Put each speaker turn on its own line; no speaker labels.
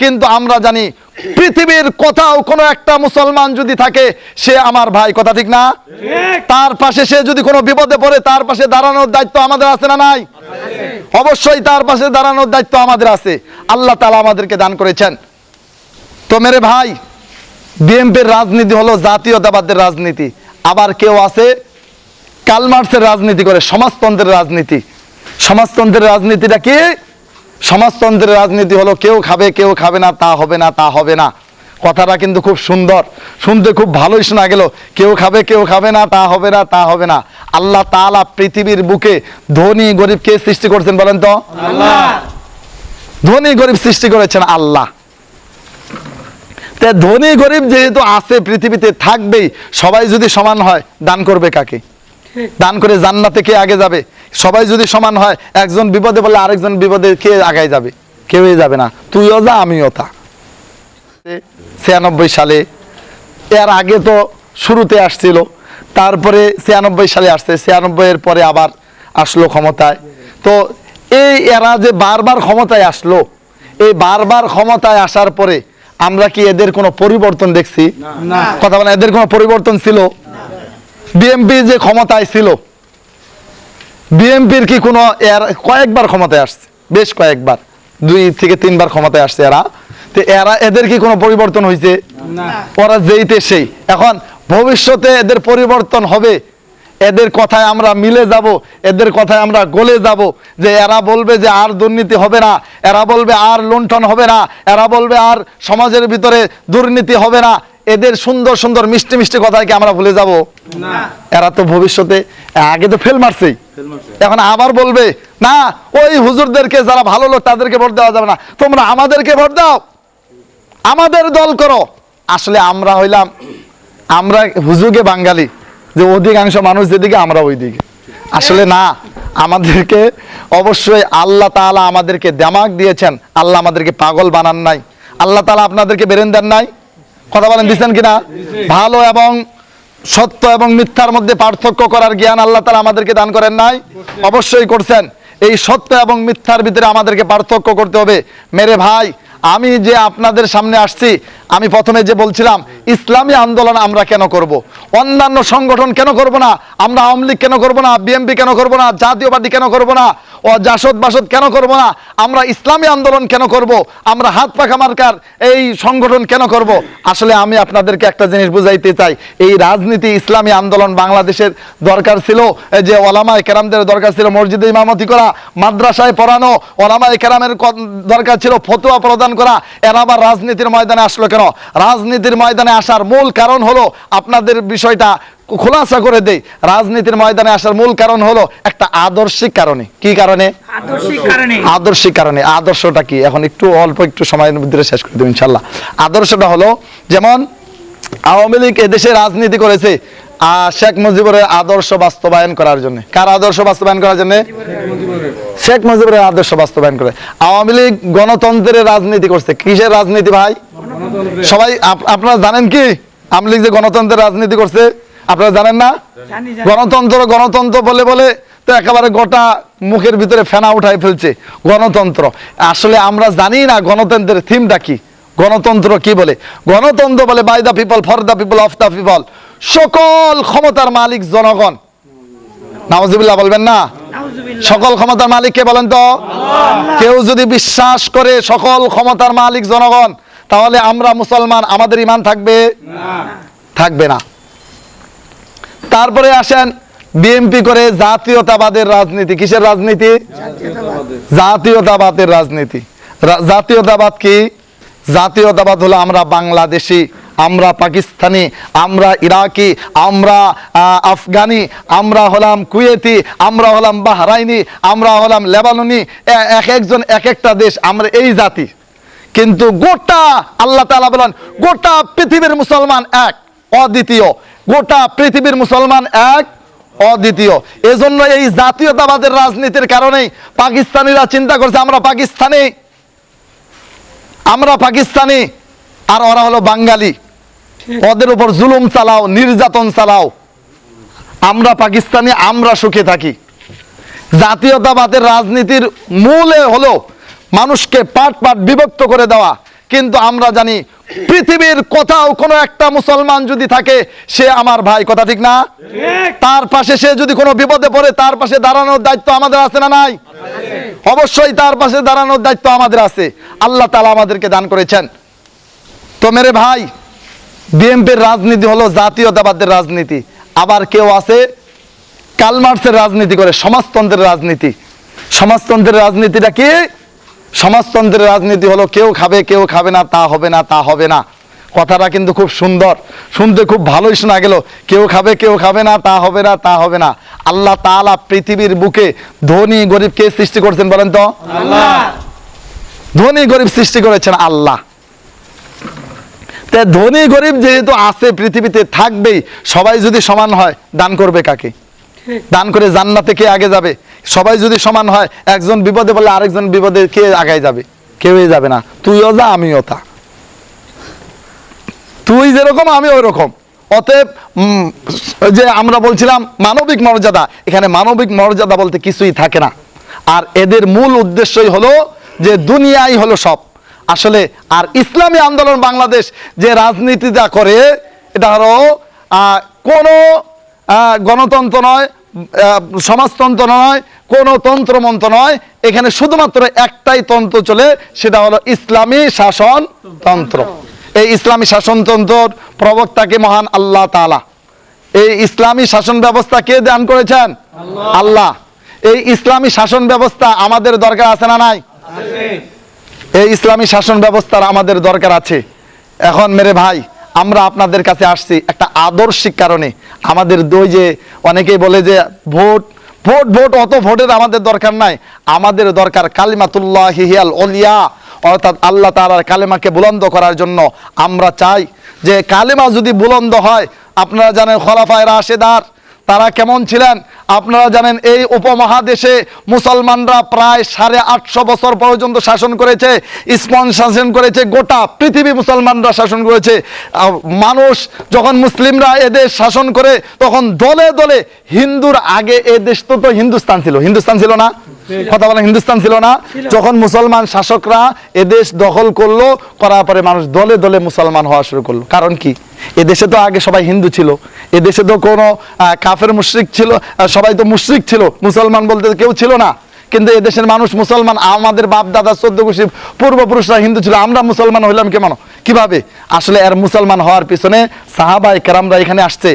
কিন্তু আমরা জানি পৃথিবীর কোথাও কোনো একটা মুসলমান যদি থাকে সে আমার ভাই কথা ঠিক না? তার পাশে সে যদি কোনো বিপদে পড়ে তার পাশে দাঁড়ানোর দায়িত্ব আমাদের আছে না নাই? অবশ্যই তার পাশে দাঁড়ানোর দায়িত্ব আমাদের আছে। আল্লাহ তালা আমাদেরকে দান করেছেন। তো মেরে ভাই বিএনপির রাজনীতি হলো জাতীয়তাবাদের রাজনীতি। আবার কেউ আছে? কালমার্সের রাজনীতি করে সমাজতন্ত্রের রাজনীতি। সমাজতন্ত্রের রাজনীতিটা কি? সমাজতন্ত্রের রাজনীতি হলো কেউ খাবে কেউ খাবে না তা হবে না তা হবে না। কথাটা কিন্তু খুব সুন্দর। শুনতে খুব ভালোই শোনা গেল। কেউ খাবে কেউ খাবে না তা হবে না তা হবে না। আল্লাহ তাআলা পৃথিবীর বুকে ধনী গরিব কে সৃষ্টি করছেন বলেন তো? ধনী গরিব সৃষ্টি করেছেন আল্লাহ। তা ধনী গরিব যেহেতু আছে পৃথিবীতে থাকবেই সবাই যদি সমান হয় দান করবে কাকে? দান করে জান্নাতে কে আগে যাবে? সবাই যদি সমান হয় একজন বিপদে বললে আরেকজন বিপদে কে আগায় যাবে? কেউই যাবে না। তুইও যা আমিও তা। ছিয়ানব্বই সালে এর আগে তো শুরুতে আসছিল তারপরে ছিয়ানব্বই সালে আসছে ছিয়ানব্বই এর পরে আবার আসলো ক্ষমতায়। তো এই এরা যে বারবার ক্ষমতায় আসলো এই বারবার ক্ষমতায় আসার পরে আমরা কি এদের কোনো পরিবর্তন দেখছি? কথা বলে এদের কোনো পরিবর্তন ছিল? বিএমপি যে ক্ষমতায় ছিল বিএমপির কি কোনো এর কয়েকবার ক্ষমতায় আসছে? বেশ কয়েকবার। দুই থেকে তিনবার ক্ষমতায় আসছে এরা। তো এরা এদের কি কোনো পরিবর্তন হয়েছে ওরা যেইতে সেই। এখন ভবিষ্যতে এদের পরিবর্তন হবে। এদের কথায় আমরা মিলে যাব। এদের কথায় আমরা গলে যাব। যে এরা বলবে যে আর দুর্নীতি হবে না। এরা বলবে আর লুণ্ঠন হবে না। এরা বলবে আর সমাজের ভিতরে দুর্নীতি হবে না। এদের সুন্দর সুন্দর মিষ্টি মিষ্টি কথায় কি আমরা ভুলে যাব? এরা তো ভবিষ্যতে আগে তো ফেল মারছেই এখন আবার বলবে না ওই হুজুরদেরকে যারা ভালো লোক তাদেরকে ভোট দেওয়া যাবে না। তোমরা আমাদেরকে ভোট দাও। আমাদের দল করো। আসলে আমরা হইলাম আমরা হুজুগে বাঙালি। যে অধিকাংশ মানুষ যেদিকে আমরা ওই দিকে আসলে না আমাদেরকে অবশ্যই আল্লাহ তাআলা আমাদেরকে দেমাগ দিয়েছেন। আল্লাহ আমাদেরকে পাগল বানান নাই। আল্লাহ তাআলা আপনাদেরকে বেরেন দেন নাই। কথা বলেন দিচ্ছেন কিনা? ভালো এবং সত্য এবং মিথ্যার মধ্যে পার্থক্য করার জ্ঞান আল্লাহ তালা আমাদেরকে দান করেন নাই। অবশ্যই করছেন। এই সত্য এবং মিথ্যার ভিতরে আমাদেরকে পার্থক্য করতে হবে। মেরে ভাই আমি যে আপনাদের সামনে আসছি, আমি প্রথমে যে বলছিলাম, ইসলামী আন্দোলন আমরা কেন করব। অন্যান্য সংগঠন কেন করব না? আমরা আওয়ামী লীগ কেন করব না? বিএনপি কেন করব না? জাতীয় পার্টি কেন করব না? ও জাসদ বাসদ কেন করব না? আমরা ইসলামী আন্দোলন কেন করব? আমরা হাত পাখা মার্কার এই সংগঠন কেন করব? আসলে আমি আপনাদেরকে একটা জিনিস বুঝাইতে চাই। এই রাজনীতি ইসলামী আন্দোলন বাংলাদেশের দরকার ছিল। যে ওলামায় কেরামদের দরকার ছিল মসজিদে ইমামতি করা, মাদ্রাসায় পড়ানো, ওলামায় কেরামের দরকার ছিল ফতোয়া প্রদান করা। এরা আবার রাজনীতির ময়দানে আসলো কেন? রাজনীতির ময়দানে আসার মূল কারণ হলো আপনাদের বিষয়টা খোলাসা করে দেই। রাজনীতির ময়দানে আসার মূল কারণ হলো একটা আদর্শিক কারণে। কি কারণে?
আদর্শিক কারণে।
আদর্শটা কি? এখন একটু অল্প একটু সময়ের মধ্যে শেষ করে দেবো ইনশাল্লাহ আদর্শটা হলো যেমন আওয়ামী লীগ এদেশে রাজনীতি করেছে শেখ মুজিবুরের আদর্শ বাস্তবায়ন করার জন্য। কার আদর্শ বাস্তবায়ন করার জন্য? শেখ মুজিবুরের আদর্শ বাস্তবায়ন করে। আওয়ামী লীগ গণতন্ত্রের রাজনীতি করছে। কিসের রাজনীতি ভাই? সবাই আপনারা জানেন কি? আওয়ামী লীগ যে গণতন্ত্রের রাজনীতি করছে আপনারা জানেন না? গণতন্ত্র গণতন্ত্র বলে বলে তো একেবারে গোটা মুখের ভিতরে ফেনা উঠাই ফেলছে গণতন্ত্র। আসলে আমরা জানি না গণতন্ত্রের থিমটা কি। গণতন্ত্র কি বলে? গণতন্ত্র বলে by the people for the people of the people সকল ক্ষমতার মালিক জনগণ। নাওজিবিল্লাহ বলবেন না? সকল ক্ষমতার মালিক কে বলেন তো? কেউ যদি বিশ্বাস করে সকল ক্ষমতার মালিক জনগণ তাহলে আমরা মুসলমান আমাদের ইমান থাকবে? থাকবে না। তারপরে আসেন বিএনপি করে জাতীয়তাবাদের রাজনীতি। কিসের রাজনীতি? জাতীয়তাবাদের রাজনীতি। জাতীয়তাবাদ কি? জাতীয়তাবাদ হলো আমরা বাংলাদেশি। আমরা পাকিস্তানি, আমরা ইরাকি, আমরা আফগানি, আমরা হলাম কুয়েতি, আমরা হলাম বাহরাইনি, আমরা হলাম লেবাননি এক একজন এক একটা দেশ, আমরা এই জাতি। কিন্তু গোটা, আল্লাহ তাআলা বলেন, গোটা পৃথিবীর মুসলমান এক, অদ্বিতীয়। গোটা পৃথিবীর মুসলমান এক, অদ্বিতীয়। এজন্য এই জাতীয়তাবাদের রাজনীতির কারণেই পাকিস্তানিরা চিন্তা করছে, আমরা পাকিস্তানি। আমরা পাকিস্তানি, আর ওরা হলো বাঙালি। ওদের উপর জুলুম চালাও, নির্যাতন চালাও। আমরা পাকিস্তানি, আমরা সুখে থাকি। জাতীয়তাবাদের রাজনীতির মূলে হলো মানুষকে পাট পাট বিভক্ত করে দেওয়া। কিন্তু আমরা জানি, পৃথিবীর কোথাও কোনো একটা মুসলমান যদি থাকে, সে আমার ভাই। কথা ঠিক না? তার পাশে সে যদি কোনো বিপদে পড়ে, তার পাশে দাঁড়ানোর দায়িত্ব আমাদের আছে না নাই? অবশ্যই তার পাশে দাঁড়ানোর দায়িত্ব আমাদের আছে। আল্লাহ তালা আমাদেরকে দান করেছেন। তো মেরে ভাই বিএনপির রাজনীতি হলো জাতীয়তাবাদের রাজনীতি। আবার কেউ আছে কালমার্সের রাজনীতি করে সমাজতন্ত্রের রাজনীতি। সমাজতন্ত্রের রাজনীতিটা কি? সমাজতন্ত্রের রাজনীতি হলো কেউ খাবে কেউ খাবে না তা হবে না তা হবে না। কথাটা কিন্তু খুব সুন্দর। শুনতে খুব ভালোই শোনা গেল। কেউ খাবে কেউ খাবে না তা হবে না তা হবে না। আল্লাহ তাআলা পৃথিবীর বুকে ধনী গরিব কে সৃষ্টি করছেন বলেন তো? ধনী গরিব সৃষ্টি করেছেন আল্লাহ। তা ধনী গরিব যেহেতু আছে পৃথিবীতে থাকবেই সবাই যদি সমান হয় দান করবে কাকে? দান করে জান্নাতে কে আগে যাবে? সবাই যদি সমান হয় একজন বিপদে বলে আরেকজন বিপদে কে আগায় যাবে? কেউই যাবে না। তুইও যা আমিও তা। তুই যেরকম আমি ওই রকম অতএব যে আমরা বলছিলাম মানবিক মর্যাদা এখানে মানবিক মর্যাদা বলতে কিছুই থাকে না। আর এদের মূল উদ্দেশ্যই হলো যে দুনিয়াই হলো সব। আসলে আর ইসলামী আন্দোলন বাংলাদেশ যে রাজনীতিটা করে এটা হলো আহ, কোনো গণতন্ত্র নয় সমাজতন্ত্র নয় কোনো তন্ত্রমন্ত্র নয়। এখানে শুধুমাত্র একটাই তন্ত্র চলে সেটা হলো ইসলামী শাসন তন্ত্র। এই ইসলামী শাসনতন্ত্র প্রবক্তাকে মহান আল্লাহ তাআলা? এই ইসলামী শাসন ব্যবস্থা কে দান করেছেন? আল্লাহ। এই ইসলামী শাসন ব্যবস্থা আমাদের দরকার আছে না নাই? এই ইসলামী শাসন ব্যবস্থার আমাদের দরকার আছে। এখন মেরে ভাই, আমরা আপনাদের কাছে আসছি একটা আদর্শিক কারণে। আমাদের দই যে অনেকেই বলে যে ভোট ভোট ভোট, অত ভোটের আমাদের দরকার নাই। আমাদের দরকার কালিমাতুল্লাহ হিয়াল অলিয়া, অর্থাৎ আল্লাহ তাআলার কালেমাকে বুলন্দ করার জন্য। আমরা চাই যে কালেমা যদি বুলন্দ হয়, আপনারা জানেন খলাফায় রাশেদার তারা কেমন ছিলেন? আপনারা জানেন এই উপমহাদেশে মুসলমানরা প্রায় সাড়ে আটশো বছর পর্যন্ত শাসন করেছে, ইসলাম শাসন করেছে, গোটা পৃথিবী মুসলমানরা শাসন করেছে। মানুষ যখন মুসলিমরা এদেশ শাসন করে, তখন দলে দলে হিন্দুর আগে এ দেশ তো তো হিন্দুস্তান ছিল। হিন্দুস্তান ছিল না? কথা বলেন, হিন্দুস্তান ছিল না? যখন মুসলমান শাসকরা এদেশ দখল করল, করার পরে মানুষ দলে দলে মুসলমান হওয়া শুরু করল। কারণ কি? এদেশে তো আগে সবাই হিন্দু ছিল। এদেশে তো কোনো কাফের মুশ্রিক ছিল সবাই তো মুশ্রিক ছিল। মুসলমান বলতে কেউ ছিল না। কিন্তু এ দেশের মানুষ মুসলমান, আমাদের বাপ, দাদা, চোদ্দ গোষ্ঠী পূর্বপুরুষরা হিন্দু ছিল। আমরা মুসলমান হইলাম কেমন? কীভাবে? আসলে এর মুসলমান হওয়ার পিছনে সাহাবাই কেরামরা এখানে আসছে।